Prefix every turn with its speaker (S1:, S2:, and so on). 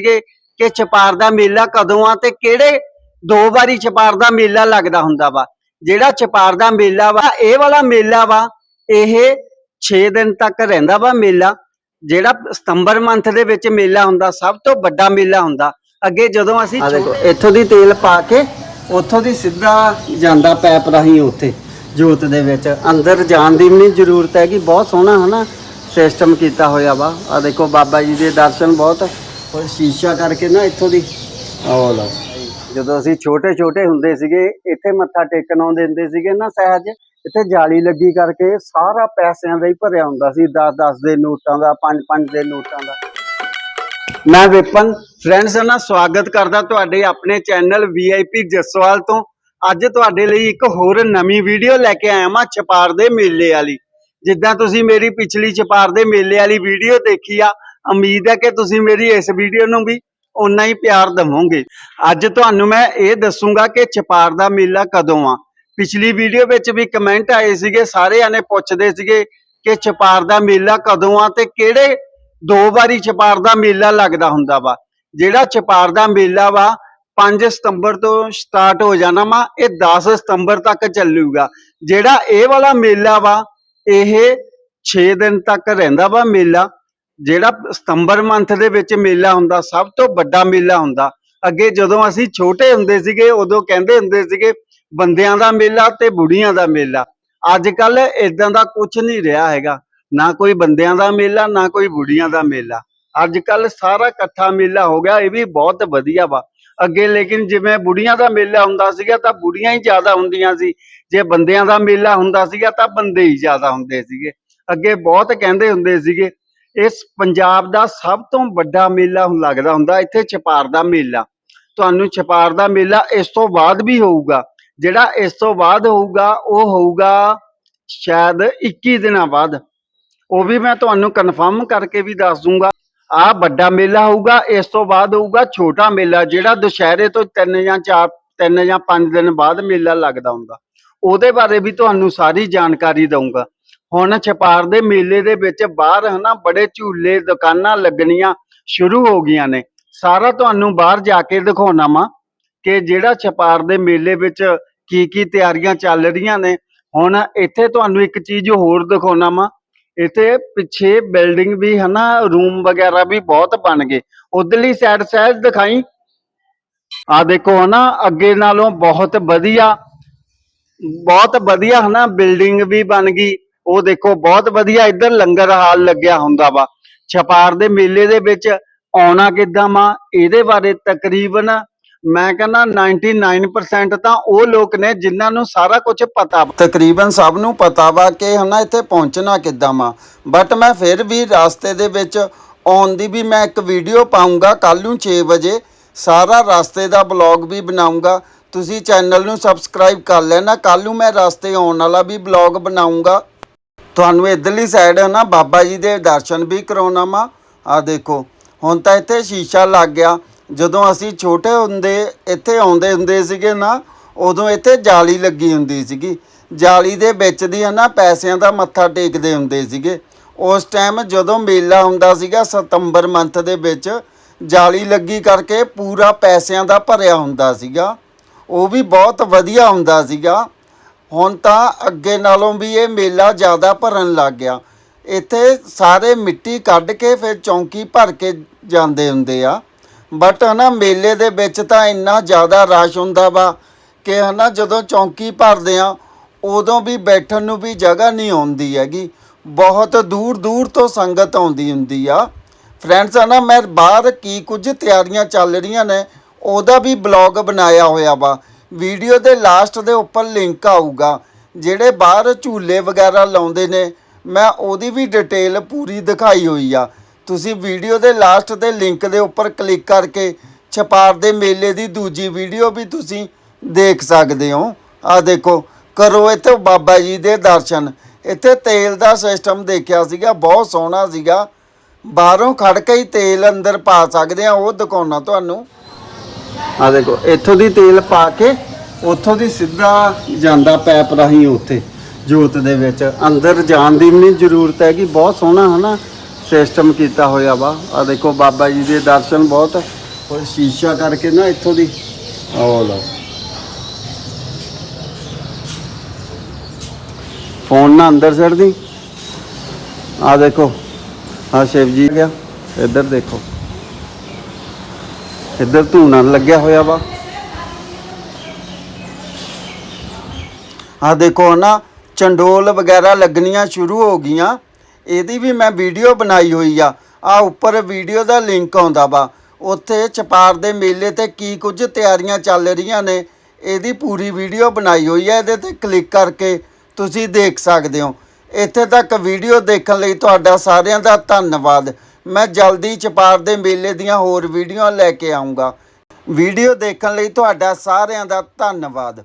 S1: ਸੀਗੇ ਕਿ ਛਪਾਰ ਦਾ ਮੇਲਾ ਕਦੋਂ ਆ ਤੇ ਕਿਹੜੇ ਦੋ ਵਾਰੀ ਛਪਾਰ ਦਾ ਮੇਲਾ ਲੱਗਦਾ ਹੁੰਦਾ ਵਾ। ਜਿਹੜਾ ਛਪਾਰ ਦਾ ਮੇਲਾ ਵਾ ਇਹ ਵਾਲਾ ਮੇਲਾ ਵਾ ਇਹ 6 ਦਿਨ ਤੱਕ ਰਹਿੰਦਾ ਵਾ ਮੇਲਾ। ਜਿਹੜਾ ਸਤੰਬਰ ਮੰਥ ਦੇ ਵਿੱਚ ਮੇਲਾ ਹੁੰਦਾ ਸਭ ਤੋਂ ਵੱਡਾ ਮੇਲਾ ਹੁੰਦਾ। ਅੱਗੇ ਜਦੋਂ ਅਸੀਂ ਦੇਖੋ ਇੱਥੋਂ ਦੀ ਤੇਲ ਪਾ ਕੇ ਉੱਥੋਂ ਦੀ ਸਿੱਧਾ ਜਾਂਦਾ ਪੈਪ ਰਾਹੀਂ ਉੱਥੇ ਜੋਤ ਦੇ ਵਿੱਚ। ਅੰਦਰ ਜਾਣ ਦੀ ਵੀ ਨਹੀਂ ਜ਼ਰੂਰਤ ਹੈਗੀ ਬਹੁਤ ਸੋਹਣਾ ਹਨਾ ਸਿਸਟਮ ਕੀਤਾ ਹੋਇਆ ਵਾ। ਆ ਦੇਖੋ ਬਾਬਾ ਜੀ ਦੇ ਦਰਸ਼ਨ ਬਹੁਤ ਔਰ ਸ਼ੀਸ਼ਾ ਕਰਕੇ ਨਾ ਇੱਥੋਂ ਦੀ। ਆਹ ਲਓ ਜਦੋਂ ਅਸੀਂ ਛੋਟੇ ਛੋਟੇ ਹੁੰਦੇ ਸੀਗੇ ਇੱਥੇ ਮੱਥਾ ਟੇਕਣ ਆਉਂਦੇ ਹੁੰਦੇ ਸੀਗੇ ਨਾ ਸਹਿਜ ਇੱਥੇ ਜਾਲੀ ਲੱਗੀ ਕਰਕੇ ਸਾਰਾ ਪੈਸਿਆਂ ਦਾ ਹੀ ਭਰਿਆ ਹੁੰਦਾ ਸੀ 10 10 ਦੇ ਨੋਟਾਂ ਦਾ 5 5 ਦੇ ਨੋਟਾਂ ਦਾ। ਮੈਂ ਵਿਪਨ ਫਰੈਂਡਸ ਨਾ ਸਵਾਗਤ ਕਰਦਾ ਤੁਹਾਡੇ ਆਪਣੇ ਚੈਨਲ ਵੀਆਈਪੀ ਜਸਵਾਲ ਤੋਂ। ਅੱਜ ਤੁਹਾਡੇ ਲਈ ਇੱਕ ਹੋਰ ਨਵੀਂ ਵੀਡੀਓ ਲੈ ਕੇ ਆਇਆ ਮੈਂ ਛਪਾਰ ਦੇ ਮੇਲੇ ਵਾਲੀ। ਜਿੱਦਾਂ ਤੁਸੀਂ ਮੇਰੀ ਪਿਛਲੀ ਛਪਾਰ ਦੇ ਮੇਲੇ ਵਾਲੀ ਵੀਡੀਓ ਦੇਖੀ ਆ ਉਮੀਦ ਹੈ ਕਿ ਤੁਸੀਂ ਮੇਰੀ ਇਸ ਵੀਡੀਓ ਨੂੰ ਵੀ ਉਨਾ ਹੀ ਪਿਆਰ ਦੇਵੋਗੇ। ਅੱਜ ਤੁਹਾਨੂੰ ਮੈਂ ਇਹ ਦੱਸੂਗਾ ਕਿ ਛਪਾਰ ਦਾ ਮੇਲਾ ਕਦੋਂ ਆ। ਪਿਛਲੀ ਵੀਡੀਓ ਵਿੱਚ ਵੀ ਕਮੈਂਟ ਆਏ ਸੀਗੇ ਸਾਰੇ ਆਨੇ ਪੁੱਛਦੇ ਸੀਗੇ ਕਿ ਛਪਾਰ ਦਾ ਮੇਲਾ ਕਦੋਂ ਆ ਤੇ ਕਿਹੜੇ ਦੋ ਵਾਰੀ ਛਪਾਰ ਦਾ ਮੇਲਾ ਲੱਗਦਾ ਹੁੰਦਾ ਵਾ। ਜਿਹੜਾ ਛਪਾਰ ਦਾ ਮੇਲਾ ਵਾ 5 ਸਤੰਬਰ ਤੋਂ ਸਟਾਰਟ ਹੋ ਜਾਣਾ ਵਾ, ਇਹ 10 ਸਤੰਬਰ ਤੱਕ ਚੱਲੂਗਾ। ਜਿਹੜਾ ਇਹ ਵਾਲਾ ਮੇਲਾ ਵਾ, ਇਹ 6 ਦਿਨ ਤੱਕ ਰਹਿੰਦਾ ਵਾ ਮੇਲਾ। ਜਿਹੜਾ ਸਤੰਬਰ ਮੰਥ ਦੇ ਵਿੱਚ ਮੇਲਾ ਹੁੰਦਾ, ਸਭ ਤੋਂ ਵੱਡਾ ਮੇਲਾ ਹੁੰਦਾ। ਅੱਗੇ ਜਦੋਂ ਅਸੀਂ ਛੋਟੇ ਹੁੰਦੇ ਸੀਗੇ, ਉਦੋਂ ਕਹਿੰਦੇ ਹੁੰਦੇ ਸੀਗੇ, ਬੰਦਿਆਂ ਦਾ ਮੇਲਾ ਤੇ ਬੁੜੀਆਂ ਦਾ ਮੇਲਾ। ਅੱਜ ਕੱਲ ਇਦਾਂ ਦਾ ਕੁਝ ਨਹੀਂ ਰਿਹਾ ਹੈਗਾ। ਨਾ ਕੋਈ ਬੰਦਿਆਂ ਦਾ ਮੇਲਾ, ਨਾ ਕੋਈ ਬੁੜੀਆਂ ਦਾ ਮੇਲਾ। ਅੱਜ ਕੱਲ ਸਾਰਾ ਇਕੱਠਾ ਮੇਲਾ ਹੋ ਗਿਆ, ਇਹ ਵੀ ਬਹੁਤ ਵਧੀਆ ਵਾ। ਅੱਗੇ ਲੇਕਿਨ ਜਿਵੇਂ ਬੁੜੀਆਂ ਦਾ ਮੇਲਾ ਹੁੰਦਾ ਸੀਗਾ, ਤਾਂ ਬੁੜੀਆਂ ਹੀ ਜ਼ਿਆਦਾ ਹੁੰਦੀਆਂ ਸੀ। ਜੇ ਬੰਦਿਆਂ ਦਾ ਮੇਲਾ ਹੁੰਦਾ ਸੀਗਾ, ਤਾਂ ਬੰਦੇ ਹੀ ਜ਼ਿਆਦਾ ਹੁੰਦੇ ਸੀਗੇ। ਅੱਗੇ ਬਹੁਤ ਕਹਿੰਦੇ ਹੁੰਦੇ ਸੀਗੇ ਇਸ ਪੰਜਾਬ ਦਾ ਸਭ ਤੋਂ ਵੱਡਾ ਮੇਲਾ ਹੁਣ ਲੱਗਦਾ ਹੁੰਦਾ, ਇੱਥੇ ਛਪਾਰ ਦਾ ਮੇਲਾ। ਤੁਹਾਨੂੰ ਛਪਾਰ ਦਾ ਮੇਲਾ ਇਸ ਤੋਂ ਬਾਅਦ ਵੀ ਹੋਊਗਾ। ਜਿਹੜਾ ਇਸ ਤੋਂ ਬਾਅਦ ਹੋਊਗਾ, ਉਹ ਹੋਊਗਾ ਸ਼ਾਇਦ 21 ਦਿਨਾਂ ਬਾਅਦ। ਉਹ ਵੀ ਮੈਂ ਤੁਹਾਨੂੰ ਕਨਫਰਮ ਕਰਕੇ ਵੀ ਦੱਸ ਦੂੰਗਾ। ਆ ਵੱਡਾ ਮੇਲਾ ਹੋਊਗਾ, ਇਸ ਤੋਂ ਬਾਅਦ ਹੋਊਗਾ ਛੋਟਾ ਮੇਲਾ, ਜਿਹੜਾ ਦੁਸ਼ਹਿਰੇ ਤੋਂ 3 ਜਾਂ 4 3 ਜਾਂ 5 ਦਿਨ ਬਾਅਦ ਮੇਲਾ ਲੱਗਦਾ ਹੁੰਦਾ। ਉਹਦੇ ਬਾਰੇ ਵੀ ਤੁਹਾਨੂੰ ਸਾਰੀ ਜਾਣਕਾਰੀ ਦਊਂਗਾ। ਹੁਣ ਛਪਾਰ ਦੇ ਮੇਲੇ ਦੇ ਵਿੱਚ ਬਾਹਰ ਹਨਾ ਬੜੇ ਝੂਲੇ ਦੁਕਾਨਾਂ ਲੱਗਣੀਆਂ ਸ਼ੁਰੂ ਹੋ ਗਈਆਂ ਨੇ। ਸਾਰਾ ਤੁਹਾਨੂੰ ਬਾਹਰ ਜਾ ਕੇ ਦਿਖਾਉਣਾ ਵਾ ਕਿ ਜਿਹੜਾ ਛਪਾਰ ਦੇ ਮੇਲੇ ਵਿੱਚ ਕੀ ਕੀ ਤਿਆਰੀਆਂ ਚੱਲ ਰਹੀਆਂ ਨੇ। ਹੁਣ ਇੱਥੇ ਤੁਹਾਨੂੰ ਇੱਕ ਚੀਜ਼ ਹੋਰ ਦਿਖਾਉਣਾ ਵਾ। ਇੱਥੇ ਪਿੱਛੇ ਬਿਲਡਿੰਗ ਵੀ ਹਨਾ, ਰੂਮ ਵਗੈਰਾ ਵੀ ਬਹੁਤ ਬਣ ਗਏ। ਉਧਰਲੀ ਸਾਈਡ ਸਾਈਡ ਦਿਖਾਈ। ਆ ਦੇਖੋ ਹਨਾ, ਅੱਗੇ ਨਾਲੋਂ ਬਹੁਤ ਵਧੀਆ ਬਹੁਤ ਵਧੀਆ ਹਨਾ ਬਿਲਡਿੰਗ ਵੀ ਬਣ ਗਈ। ਉਹ ਦੇਖੋ ਬਹੁਤ ਵਧੀਆ ਇੱਧਰ ਲੰਗਰ ਹਾਲ ਲੱਗਿਆ ਹੁੰਦਾ ਵਾ। ਛਪਾਰ ਦੇ ਮੇਲੇ ਦੇ ਵਿੱਚ ਆਉਣਾ ਕਿੱਦਾਂ ਵਾ, ਇਹਦੇ ਬਾਰੇ ਤਕਰੀਬਨ ਮੈਂ ਕਹਿੰਦਾ 99% ਤਾਂ ਉਹ ਲੋਕ ਨੇ ਜਿਨ੍ਹਾਂ ਨੂੰ ਸਾਰਾ ਕੁਝ ਪਤਾ ਵਾ। ਤਕਰੀਬਨ ਸਭ ਨੂੰ ਪਤਾ ਵਾ ਕਿ ਹਨਾ ਇੱਥੇ ਪਹੁੰਚਣਾ ਕਿੱਦਾਂ ਵਾ। ਬਟ ਮੈਂ ਫਿਰ ਵੀ ਰਸਤੇ ਦੇ ਵਿੱਚ ਆਉਣ ਦੀ ਵੀ ਮੈਂ ਇੱਕ ਵੀਡੀਓ ਪਾਉਂਗਾ ਕੱਲ ਨੂੰ 6 ਵਜੇ। ਸਾਰਾ ਰਸਤੇ ਦਾ ਬਲੌਗ ਵੀ ਬਣਾਉਂਗਾ ਤੁਸੀਂ ਚੈਨਲ ਨੂੰ ਸਬਸਕ੍ਰਾਈਬ ਕਰ ਲੈਣਾ। ਕੱਲ ਨੂੰ ਮੈਂ ਰਸਤੇ ਆਉਣ ਵਾਲਾ ਵੀ ਬਲੌਗ ਬਣਾਉਂਗਾ ਤੁਹਾਨੂੰ ਇਧਰਲੀ ਸਾਈਡ ਹੈ ਨਾ, ਬਾਬਾ ਜੀ ਦੇ ਦਰਸ਼ਨ ਵੀ ਕਰਾਉਣਾ ਵਾ। ਆ ਦੇਖੋ, ਹੁਣ ਤਾਂ ਇੱਥੇ ਸ਼ੀਸ਼ਾ ਲੱਗ ਗਿਆ। ਜਦੋਂ ਅਸੀਂ ਛੋਟੇ ਹੁੰਦੇ, ਇੱਥੇ ਆਉਂਦੇ ਹੁੰਦੇ ਸੀਗੇ ਨਾ, ਉਦੋਂ ਇੱਥੇ ਜਾਲੀ ਲੱਗੀ ਹੁੰਦੀ ਸੀਗੀ। ਜਾਲੀ ਦੇ ਵਿੱਚ ਦੀ ਹੈ ਨਾ, ਪੈਸਿਆਂ ਦਾ ਮੱਥਾ ਟੇਕਦੇ ਹੁੰਦੇ ਸੀਗੇ। ਉਸ ਟਾਈਮ ਜਦੋਂ ਮੇਲਾ ਹੁੰਦਾ ਸੀਗਾ, ਸਤੰਬਰ ਮੰਥ ਦੇ ਵਿੱਚ, ਜਾਲੀ ਲੱਗੀ ਕਰਕੇ ਪੂਰਾ ਪੈਸਿਆਂ ਦਾ ਭਰਿਆ ਹੁੰਦਾ ਸੀਗਾ। ਉਹ ਵੀ ਬਹੁਤ ਵਧੀਆ ਹੁੰਦਾ ਸੀਗਾ। ਹੁਣ ਤਾਂ ਅੱਗੇ ਨਾਲੋਂ ਵੀ ਇਹ ਮੇਲਾ ਜ਼ਿਆਦਾ ਭਰਨ ਲੱਗ ਗਿਆ। ਇੱਥੇ ਸਾਰੇ ਮਿੱਟੀ ਕੱਢ ਕੇ ਫਿਰ ਚੌਂਕੀ ਭਰ ਕੇ ਜਾਂਦੇ ਹੁੰਦੇ ਆ। ਬਟ ਹਨਾ, ਮੇਲੇ ਦੇ ਵਿੱਚ ਤਾਂ ਇੰਨਾ ਜ਼ਿਆਦਾ ਰਸ਼ ਹੁੰਦਾ ਵਾ ਕਿ ਹਨਾ, ਜਦੋਂ ਚੌਂਕੀ ਭਰਦੇ ਆ, ਉਦੋਂ ਵੀ ਬੈਠਣ ਨੂੰ ਵੀ ਜਗ੍ਹਾ ਨਹੀਂ ਆਉਂਦੀ ਹੈਗੀ। ਬਹੁਤ ਦੂਰ ਦੂਰ ਤੋਂ ਸੰਗਤ ਆਉਂਦੀ ਹੁੰਦੀ ਆ। ਫਰੈਂਡਸ ਹਨਾ, ਮੈਂ ਬਾਹਰ ਕੀ ਕੁਝ ਤਿਆਰੀਆਂ ਚੱਲ ਰਹੀਆਂ ਨੇ, ਉਹਦਾ ਵੀ ਬਲੌਗ ਬਣਾਇਆ ਹੋਇਆ ਵਾ। ਵੀਡੀਓ ਦੇ ਲਾਸਟ ਦੇ ਉੱਪਰ ਲਿੰਕ ਆਊਗਾ, ਜਿਹੜੇ ਬਾਹਰ ਝੂਲੇ ਵਗੈਰਾ ਲਾਉਂਦੇ ਨੇ, ਮੈਂ ਉਹਦੀ ਵੀ ਡਿਟੇਲ ਪੂਰੀ ਦਿਖਾਈ ਹੋਈ ਆ। ਤੁਸੀਂ ਵੀਡੀਓ ਦੇ ਲਾਸਟ ਦੇ ਲਿੰਕ ਦੇ ਉੱਪਰ ਕਲਿੱਕ ਕਰਕੇ ਛਪਾਰ ਦੇ ਮੇਲੇ ਦੀ ਦੂਜੀ ਵੀਡੀਓ ਵੀ ਤੁਸੀਂ ਦੇਖ ਸਕਦੇ ਹੋ। ਆ ਦੇਖੋ, ਕਰੋ ਇੱਥੇ ਬਾਬਾ ਜੀ ਦੇ ਦਰਸ਼ਨ। ਇੱਥੇ ਤੇਲ ਦਾ ਸਿਸਟਮ ਦੇਖਿਆ ਸੀਗਾ, ਬਹੁਤ ਸੋਹਣਾ ਸੀਗਾ। ਬਾਹਰੋਂ ਖੜ ਕੇ ਹੀ ਤੇਲ ਅੰਦਰ ਪਾ ਸਕਦੇ ਆ, ਉਹ ਦਿਖਾਉਣਾ ਤੁਹਾਨੂੰ। ਆ ਦੇਖੋ, ਇੱਥੋਂ ਦੀ ਤੇਲ ਪਾ ਕੇ ਉੱਥੋਂ ਦੀ ਸਿੱਧਾ ਜਾਂਦਾ ਪੈਪ ਰਾਹੀਂ ਉੱਥੇ, ਜੋਤ ਦੇ ਵਿੱਚ। ਅੰਦਰ ਜਾਣ ਦੀ ਵੀ ਨਹੀਂ ਜ਼ਰੂਰਤ ਹੈਗੀ, ਬਹੁਤ ਸੋਹਣਾ ਹਨਾ ਸਿਸਟਮ ਕੀਤਾ ਹੋਇਆ ਵਾ। ਆ ਦੇਖੋ, ਬਾਬਾ ਜੀ ਦੇ ਦਰਸ਼ਨ ਬਹੁਤ ਉਹ ਸ਼ੀਸ਼ਾ ਕਰਕੇ ਨਾ ਇੱਥੋਂ ਦੀ। ਆਹ ਲਓ। ਫੋਨ ਨਾ ਅੰਦਰ ਸਿੱਟ ਦੀ। ਆ ਦੇਖੋ ਆ ਸ਼ਿਵ ਜੀ ਗਿਆ। ਇੱਧਰ ਦੇਖੋ। ਇੱਧਰ ਧੂਣਾ ਲੱਗਿਆ ਹੋਇਆ ਵਾ। ਆ ਦੇਖੋ ਨਾ, ਚੰਡੋਲ ਵਗੈਰਾ ਲੱਗਣੀਆਂ ਸ਼ੁਰੂ ਹੋ ਗਈਆਂ। ਇਹਦੀ ਵੀ ਮੈਂ ਵੀਡੀਓ ਬਣਾਈ ਹੋਈ ਆ। ਆ ਉੱਪਰ ਵੀਡੀਓ ਦਾ ਲਿੰਕ ਆਉਂਦਾ ਵਾ। ਉੱਥੇ ਛਪਾਰ ਦੇ ਮੇਲੇ ਤੇ ਕੀ ਕੁਝ ਤਿਆਰੀਆਂ ਚੱਲ ਰਹੀਆਂ ਨੇ, ਇਹਦੀ ਪੂਰੀ ਵੀਡੀਓ ਬਣਾਈ ਹੋਈ ਹੈ ਇਹਦੇ ਤੇ ਕਲਿੱਕ ਕਰਕੇ ਤੁਸੀਂ ਦੇਖ ਸਕਦੇ ਹੋ। ਇੱਥੇ ਤੱਕ ਵੀਡੀਓ ਦੇਖਣ ਲਈ ਤੁਹਾਡਾ ਸਾਰਿਆਂ ਦਾ ਧੰਨਵਾਦ। ਮੈਂ ਜਲਦੀ ਚਪਾਰ ਦੇ ਮੇਲੇ ਦੀਆਂ ਹੋਰ ਵੀਡੀਓ ਲੈ ਕੇ ਆਉਂਗਾ ਵੀਡੀਓ ਦੇਖਣ ਲਈ ਤੁਹਾਡਾ ਸਾਰਿਆਂ ਦਾ ਧੰਨਵਾਦ।